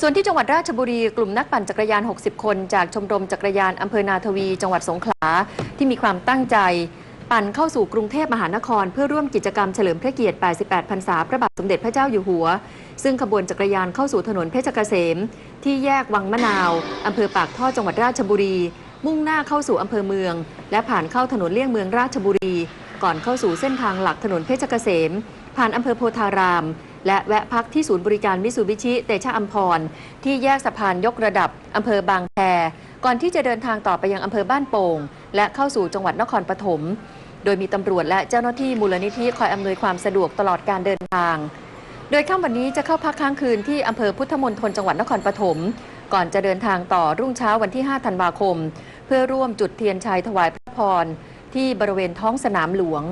ส่วนที่จังหวัดราชบุรีกลุ่มนักปั่นจักรยาน 60 คน จากชมรมจักรยานอำเภอนาทวี จังหวัดสงขลาที่มีความตั้งใจปั่นเข้าสู่กรุงเทพมหานคร เพื่อร่วมกิจกรรมเฉลิมพระเกียรติ 88 พรรษา พระบาทสมเด็จพระเจ้าอยู่หัว ซึ่งขบวนจักรยานเข้าสู่ถนนเพชรเกษม ที่แยกวังมะนาวอำเภอปากท่อจังหวัดราชบุรี มุ่งหน้าเข้าสู่อำเภอเมือง และผ่านเข้าถนนเลี่ยงเมืองราชบุรี ก่อนเข้าสู่เส้นทางหลักถนนเพชรเกษม ผ่านอำเภอโพธาราม และแวะพักที่ศูนย์บริการมิสูบิชิเตชะอัมพร ที่แยกสะพานยกระดับอำเภอบางแพก่อนที่จะเดินทางต่อไปยังอำเภอบ้านโป่ง และเข้าสู่จังหวัดนครปฐมโดยมีตำรวจและเจ้าหน้าที่มูลนิธิคอยอำนวยความสะดวกตลอดการเดินทาง โดยค่ำวันนี้จะเข้าพักค้างคืนที่อำเภอพุทธมณฑลจังหวัดนครปฐมก่อนจะเดินทางต่อรุ่งเช้าวันที่ 5 ธันวาคม เพื่อร่วมจุดเทียนชัยถวายพระพรที่บริเวณท้องสนามหลวง